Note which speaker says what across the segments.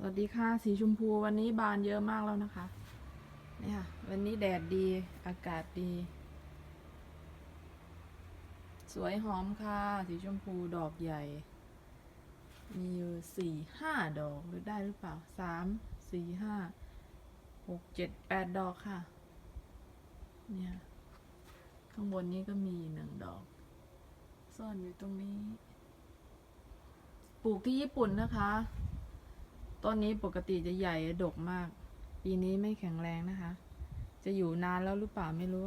Speaker 1: สวัสดีค่ะ สีชมพูวันนี้บานเยอะมากแล้วนะคะ เนี่ยค่ะวันนี้แดดดี อากาศดี สวยหอมค่ะ สีชมพูดอกใหญ่ มีอยู่สี่ห้าดอกหรือได้หรือเปล่าสามสี่ห้าหกเจ็ดแปดดอกค่ะ เนี่ย ข้างบนนี้ก็มีหนึ่งดอก ซ่อนอยู่ตรงนี้ ปลูกที่ญี่ปุ่นนะคะ ต้นนี้ปกติจะใหญ่ดกมาก ปีนี้ไม่แข็งแรงนะคะ จะอยู่นานแล้วหรือเปล่าไม่รู้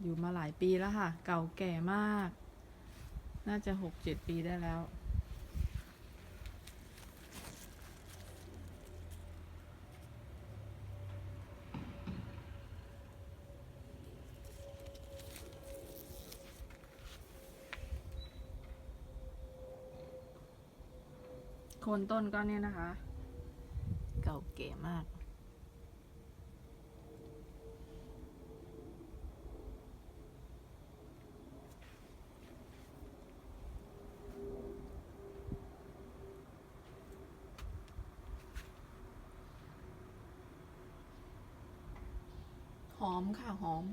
Speaker 1: อยู่มาหลายปีแล้วค่ะ เก่าแก่มาก น่าจะหกเจ็ดปีได้แล้ว คนต้นก็เนี่ยนะคะ เก่าเก๋มาก หอมค่ะ หอม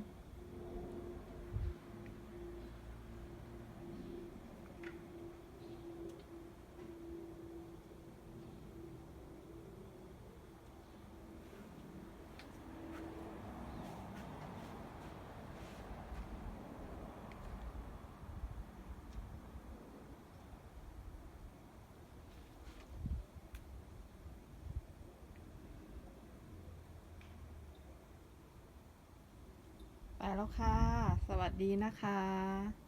Speaker 1: แล้วค่ะ สวัสดีนะคะ